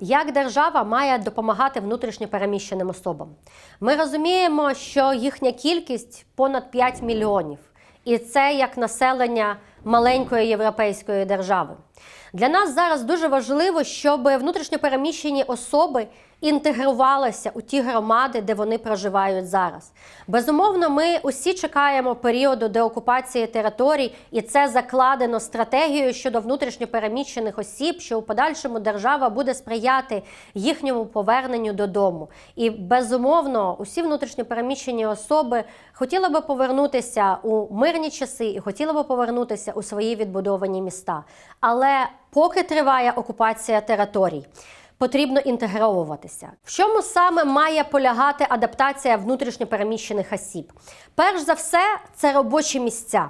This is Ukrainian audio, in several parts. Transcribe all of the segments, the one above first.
Як держава має допомагати внутрішньо переміщеним особам? Ми розуміємо, що їхня кількість понад 5 мільйонів, і це як населення маленької європейської держави. Для нас зараз дуже важливо, щоб внутрішньо переміщені особи інтегрувалися у ті громади, де вони проживають зараз. Безумовно, ми усі чекаємо періоду деокупації територій, і це закладено стратегією щодо внутрішньо переміщених осіб, що у подальшому держава буде сприяти їхньому поверненню додому. І безумовно, усі внутрішньо переміщені особи хотіли би повернутися у мирні часи і хотіли би повернутися у свої відбудовані міста. Але поки триває окупація територій. Потрібно інтегровуватися. В чому саме має полягати адаптація внутрішньопереміщених осіб? Перш за все, це робочі місця.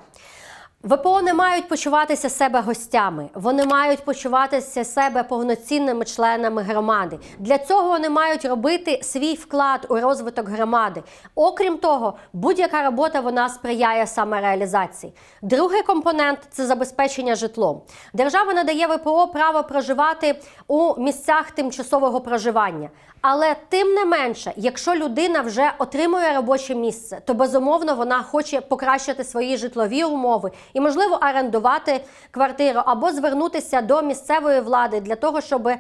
ВПО не мають почуватися себе гостями, вони мають почуватися себе повноцінними членами громади. Для цього вони мають робити свій вклад у розвиток громади. Окрім того, будь-яка робота вона сприяє самореалізації. Другий компонент це забезпечення житлом. Держава надає ВПО право проживати у місцях тимчасового проживання. Але тим не менше, якщо людина вже отримує робоче місце, то безумовно вона хоче покращити свої житлові умови і, можливо, орендувати квартиру або звернутися до місцевої влади для того, щоб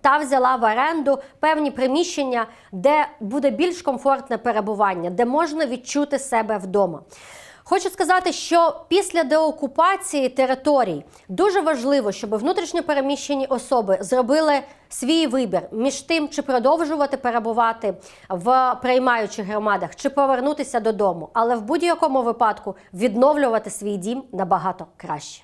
та взяла в оренду певні приміщення, де буде більш комфортне перебування, де можна відчути себе вдома. Хочу сказати, що після деокупації територій дуже важливо, щоб внутрішньо переміщені особи зробили свій вибір між тим, чи продовжувати перебувати в приймаючих громадах, чи повернутися додому, але в будь-якому випадку відновлювати свій дім набагато краще.